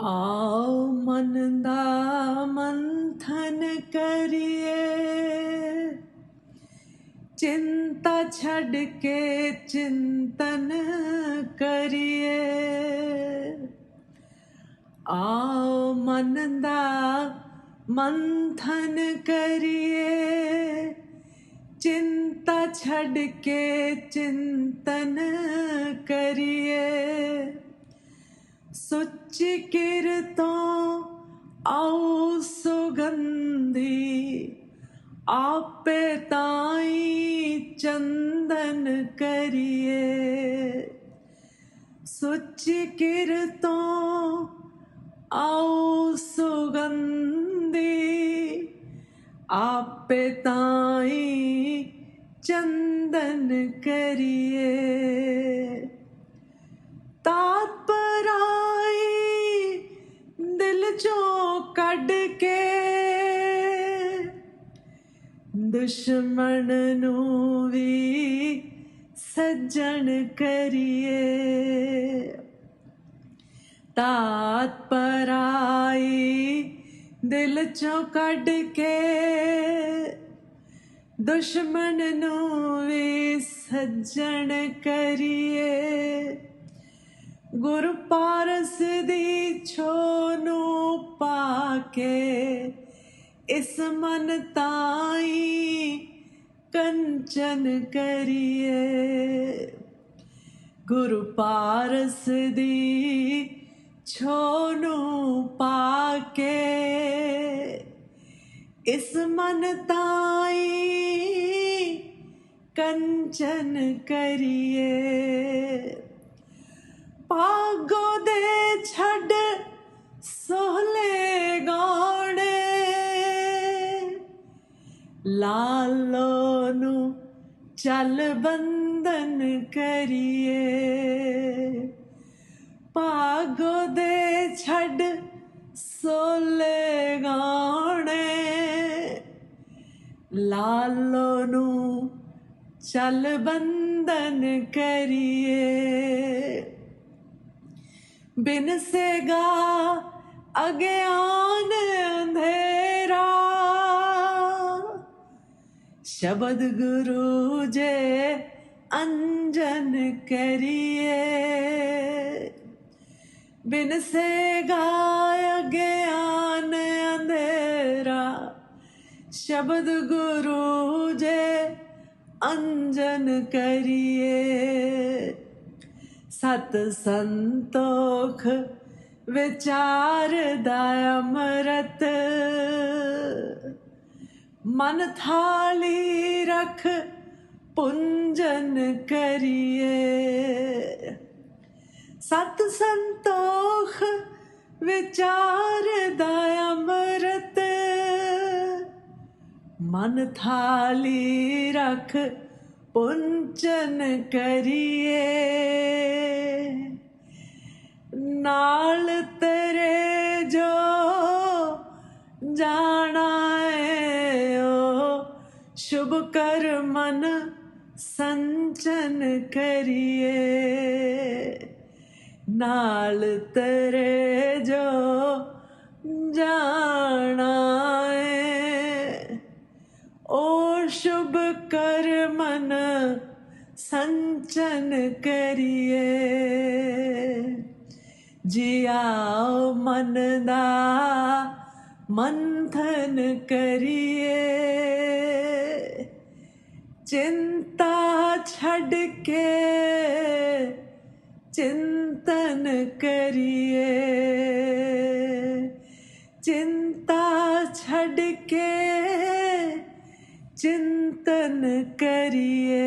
ਆਓ ਮਨ ਦਾ ਮੰਥਨ ਕਰੀਏ। ਚਿੰਤਾ ਛੱਡ ਕੇ ਚਿੰਤਨ ਕਰੀਏ। ਆਓ ਮਨ ਦਾ ਮੰਥਨ ਕਰੀਏ। ਚਿੰਤਾ ਛੱਡ ਕੇ ਚਿੰਤਨ ਕਰੀਏ। ਸੁੱਚ ਕਿਰਤੋਂ ਆਉ ਸੁਗੰਧੀ, ਆਪੇ ਤਾਈ ਚੰਦਨ ਕਰੀਏ। ਸੁੱਚ ਕਿਰਤੋਂ ਆਉ ਸੁਗੰਧੀ, ਆਪੇ ਤਾਈ ਚੰਦਨ ਕਰੀਏ। ਤਾਤ ਪਰਾਈ ਚੋਂ ਕੱਢ ਕੇ ਦੁਸ਼ਮਣ ਨੂੰ ਵੀ ਸੱਜਣ ਕਰੀਏ। ਤਾਤ ਪਰਾਈ ਦਿਲ ਚੋਂ ਕੱਢ ਕੇ ਦੁਸ਼ਮਣ ਨੂੰ ਵੀ ਸੱਜਣ ਕਰੀਏ। ਗੁਰ ਪਾਰਸ ਦੀ ਛੋ ਪਾ ਕੇ ਇਸ ਮਨ ਤਾਈ ਕੰਚਨ ਕਰੀਏ। ਗੁਰੂ ਪਾਰਸ ਦੀ ਛੋ ਨੂੰ ਪਾ ਕੇ ਇਸ ਮਨ ਤਾਈ ਕੰਚਨ ਕਰੀਏ। ਲਾਲੋ ਨੂੰ ਚੱਲ ਬੰਧਨ ਕਰੀਏ। ਭਾਗੋ ਦੇ ਛੱਡ ਸੋਲੇ ਗਾਣੇ ਲਾਲੋ ਨੂੰ ਚੱਲ ਬੰਧਨ ਕਰੀਏ। ਬਿਨ ਸੇਗਾ ਅਗਿਆਨ ਅੰਧੇਰਾ ਸ਼ਬਦ ਗੁਰੂ ਜੇ ਅੰਜਨ ਕਰੀਏ। ਬਿਨ ਸੇਗਾ ਗਿਆਨ ਅੰਧੇਰਾ, ਸ਼ਬਦ ਗੁਰੂ ਜੇ ਅੰਜਨ ਕਰੀਏ। ਸਤ ਸੰਤੋਖ ਵਿਚਾਰ ਦਾ ਅਮਰਤ ਮਨ ਥਾਲੀ ਰਖ, ਪੁੰਜਨ ਕਰੀਏ। ਸਤ ਸੰਤੋਖ ਵਿਚਾਰ ਦਾ ਅੰਮ੍ਰਿਤ। ਮਨ ਥਾਲੀ ਰਖ ਪੁੰਚਨ ਕਰੀਏ। ਨਾਲ ਤੇ ਸ਼ੁਭ ਕਰ ਮਨ ਸੰਚਨ ਕਰੀਏ ਨਾਲ ਤਰੇ ਜੋ ਜਾਣਾ ਏ ਓ ਸ਼ੁਭ ਕਰ ਮਨ ਸੰਚਨ ਕਰੀਏ ਜਿਆਓ ਮਨ ਦਾ ਮੰਥਨ ਕਰੀਏ ਚਿੰਤਾ ਛੱਡ ਕੇ ਚਿੰਤਨ ਕਰੀਏ। ਚਿੰਤਾ ਛੱਡ ਕੇ ਚਿੰਤਨ ਕਰੀਏ।